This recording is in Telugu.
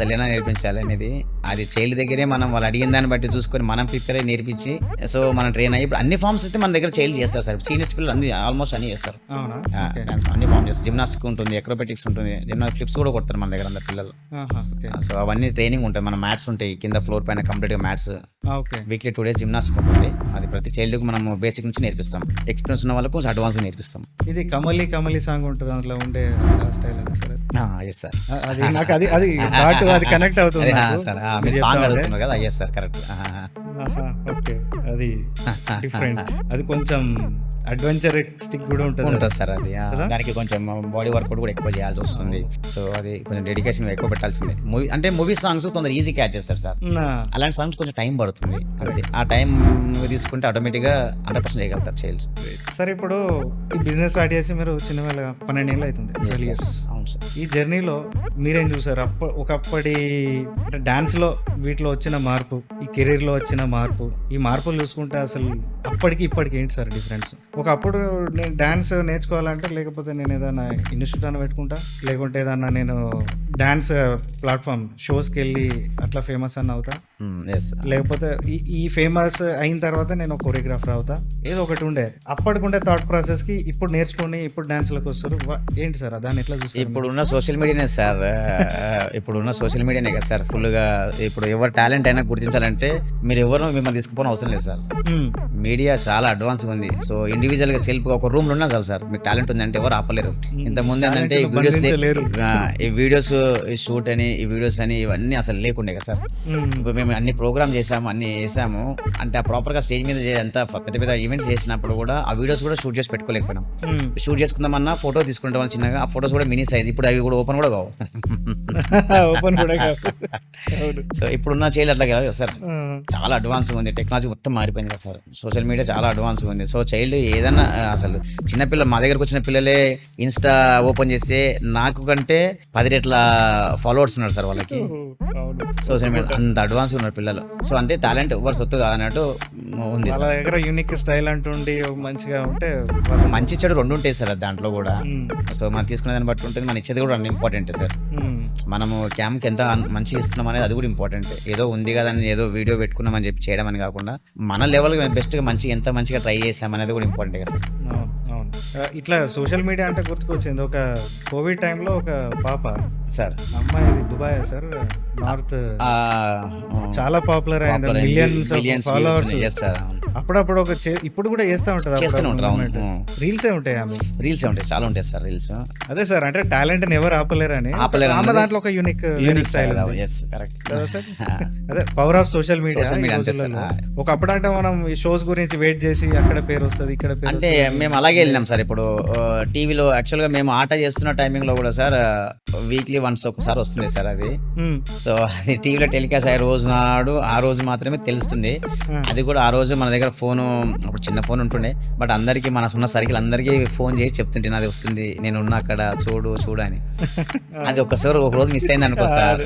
అసలు ఎలా నేర్పించాలి అనేది అది చైల్డ్ దగ్గరే మనం వాళ్ళు అడిగిన దాన్ని బట్టి చూసుకొని మనం ప్రిపేర్ అయ్యి నేర్పించి సో మనం ట్రైన్ అయ్యి ఇప్పుడు అన్ని ఫార్మ్స్ అయితే మన దగ్గర చైల్డ్ చేస్తారు సార్. సీనియర్స్ పిల్లలు అన్ని ఆల్మోస్ట్ అన్ని చేస్తారు. డాన్స్ అన్ని ఫామ్ చేస్తారు. జిమ్నాస్టిక్ ఉంటుంది ఎక్రోబెటిక్స్ ఉంటుంది జిమ్నాస్టిక్ ఫ్లిప్స్ కూడా కొడతారు మన దగ్గర అందరు పిల్లలు. సో అవన్నీ ట్రైనింగ్ ఉంటుంది. మన మ్యాట్స్ ఉంటాయి కింద ఫ్లోర్ పైన కంప్లీట్గా మ్యాట్స్ ఆ, okay weekly two days gymnastic ఉంటుంది. అది ప్రతి చైల్డ్కి మనం బేసిక్ నుంచి నేర్పిస్తాం. ఎక్స్పీరియన్స్ ఉన్న వాళ్ళకు కొంచెం అడ్వాన్స్గా నేర్పిస్తాం. ఇది కమలి కమలి సాంగ్ ఉంటుంది అందులో ఉండే స్టైల్ సార్? ఎస్ సార్ అది నాకు అది అది అది కనెక్ట్ అవుతుంది. సార్ మీరు సాంగ్. అడుగుతున్నారు కదా? Yes sir correct okay. అది డిఫరెంట్ అది కొంచెం అడ్వెంచర్ స్టిక్ కూడా ఉంటుంది ఉంటుంది సార్ అది? దానికి కొంచెం బాడీ వర్కౌట్ కూడా ఎక్కువ చేయాల్సి వస్తుంది. సో అది కొంచెం డెడికేషన్ ఎక్కువ పెట్టాల్సిందే. మూవీ అంటే మూవీ సాంగ్స్ తొందర ఈజీ క్యాచ్ చేస్తారు సార్. అలాంటి సాంగ్స్ కొంచెం టైం పడుతుంది అంతే ఆ టైం తీసుకుంటే ఆటోమేటిక్గా హండ్రెడ్ పర్సెంట్ చేయగలుగుతారు చైల్డ్స్ సార్ ఇప్పుడు ఈ బిజినెస్ స్టార్ట్ చేసి మీరు చిన్నవేళ పన్నెండు ఏళ్ళు అవుతుంది 12 years. అవును సార్. ఈ జర్నీలో మీరేం చూసారు? అప్ప ఒకప్పటి అంటే డాన్స్లో వీటిలో వచ్చిన మార్పు ఈ కెరీర్లో వచ్చిన మార్పు ఈ మార్పులు చూసుకుంటే అసలు అప్పటికి ఇప్పటికి ఏంటి సార్ డిఫరెన్స్ ఒకప్పుడు నేను డాన్స్ నేర్చుకోవాలంటే లేకపోతే నేను ఏదైనా ఇన్స్టిట్యూట్ అని పెట్టుకుంటా? లేకుంటే ఏదన్నా నేను డాన్స్ ప్లాట్ఫామ్ షోస్కి వెళ్ళి అట్లా ఫేమస్ అని అవుతా? లేకపోతే ఈ ఫేమస్ అయిన తర్వాత నేను కొరియోగ్రాఫర్ అవుతా? ఏదో ఒకటి ఉండే. అప్పటికుండే థాట్ ప్రాసెస్కి ఇప్పుడు నేర్చుకొని ఇప్పుడు డాన్స్లోకి వస్తారు ఏంటి సార్? దాన్ని ఎట్లా చూస్తారు? ఇప్పుడు ఉన్న సోషల్ మీడియానే సార్ ఇప్పుడు ఉన్న సోషల్ మీడియానే కదా సార్. ఫుల్గా ఇప్పుడు ఎవరు టాలెంట్ అయినా గుర్తించాలంటే మీరు ఎవరు మిమ్మల్ని తీసుకుపోవడం అవసరం లేదు సార్. మీడియా చాలా అడ్వాన్స్గా ఉంది. సో ఇండివిజువల్ గా సెల్ఫ్ ఒక రూమ్లో ఉన్నా చాలు సార్. మీకు టాలెంట్ ఉందంటే ఎవరు ఆపలేరు. ఇంత ముందు ఏంటంటే ఈ వీడియోస్. ఈ వీడియోస్ ఈ షూట్ అని ఈ వీడియోస్ అని ఇవన్నీ అసలు లేకుండే కదా సార్. ఇప్పుడు మేము అన్ని ప్రోగ్రామ్ చేసాము అన్ని చేసాము అంటే ఆ ప్రాపర్గా స్టేజ్ మీద అంత పెద్ద పెద్ద ఈవెంట్స్ చేసినప్పుడు కూడా ఆ వీడియోస్ కూడా షూట్ చేసి పెట్టుకోలేకపోయినాం. షూట్ చేసుకుందామన్నా ఫోటో తీసుకుంటాం వాళ్ళు చిన్నగా ఆ ఫోటోస్ కూడా మినీ సైజ్ ఇప్పుడు అవి కూడా ఓపెన్ కూడా కావు. ఓపెన్ కూడా అవును. సో ఇప్పుడున్న చేయలు అట్లా కాదు కదా సార్. చాలా అడ్వాన్స్గా ఉంది. టెక్నాలజీ మొత్తం మారిపోయింది కదా సార్. సోషల్ మీడియా చాలా అడ్వాన్స్గా ఉంది. సో చైల్డ్ ఏదన్నా అసలు చిన్నపిల్ల మా దగ్గరకు వచ్చిన పిల్లలే ఇన్స్టా ఓపెన్ చేస్తే నాకు కంటే పది రెట్ల ఫాలోవర్స్ ఉన్నారు సార్ వాళ్ళకి. సోషల్ మీడియా అంత అడ్వాన్స్ ఉన్నారు పిల్లలు. సో అంటే టాలెంట్ ఎవరు సొత్తు కాదన్నట్టు ఉంది వాళ్ళ సార్. దగ్గర యూనిక్ స్టైల్ అంటుండి మంచిగా ఉంటే మంచి చెడు రెండు ఉంటాయి సార్ దాంట్లో కూడా. సో మనం తీసుకునే దాన్ని బట్టి ఉంటుంది మనం ఇచ్చేది కూడా ఇంపార్టెంట్ సార్. మనము క్యాంప్కి ఎంత మంచి ఇస్తున్నాం అనేది అది కూడా ఇంపార్టెంట్ ఏదో ఉంది కదా అని ఏదో వీడియో పెట్టుకున్నామని చెప్పి చేయడం అని కాకుండా మన లెవెల్ బెస్ట్గా మంచిగా ఎంత మంచిగా ట్రై చేసాం అనేది కూడా ఇంపార్టెంట్ కదా సార్. అవును ఇట్లా సోషల్ మీడియా అంటే గుర్తుకొచ్చింది. ఒక కోవిడ్ టైంలో ఒక పాప సార్. అమ్మాయి దుబాయ్ సార్? నార్త్ చాలా పాపులర్ అయింది. మిలియన్స్ ఫాలోవర్స్ సార్ అప్పుడప్పుడు ఒక ఇప్పుడు కూడా చేస్తా ఉంటది చేస్తూనే ఉంటారు రీల్స్ ఏ ఉంటాయి ఆమె రీల్స్ ఉంటాయి చాలా ఉంటాయి సార్ రీల్స్ అదే సార్ అంటే టాలెంట్ ఎవరు ఆపలేరని. ఆపలేరు ఆమె దాంట్లో ఒక యూనిక్ యూనిక్ స్టైల్ కరెక్ట్ అదే పవర్ ఆఫ్ సోషల్ మీడియా. ఒకప్పుడు అంటే మనం ఈ షోస్ గురించి వెయిట్ చేసి అక్కడ పేరు వస్తుంది ఇక్కడ పేరు అంటే మేము అలాగే వెళ్ళినాం సార్ ఇప్పుడు టీవీలో యాక్చువల్గా మేము ఆట చేస్తున్న టైమింగ్లో కూడా సార్ వీక్లీ వన్స్ ఒకసారి వస్తుంది సార్ అది. సో అది టీవీలో టెలికాస్ట్ అయ్యే రోజు నాడు ఆ రోజు మాత్రమే తెలుస్తుంది. ఆ. అది కూడా ఆ రోజు మన దగ్గర ఫోను అప్పుడు చిన్న ఫోన్ ఉంటుండే. బట్ అందరికీ మన ఉన్న సర్కిల్ అందరికీ ఫోన్ చేసి చెప్తుంటే నాది వస్తుంది నేను ఉన్నా అక్కడ చూడు చూడు అని. అది ఒక్కసారి ఒక రోజు మిస్ అయింది అనుకో సార్.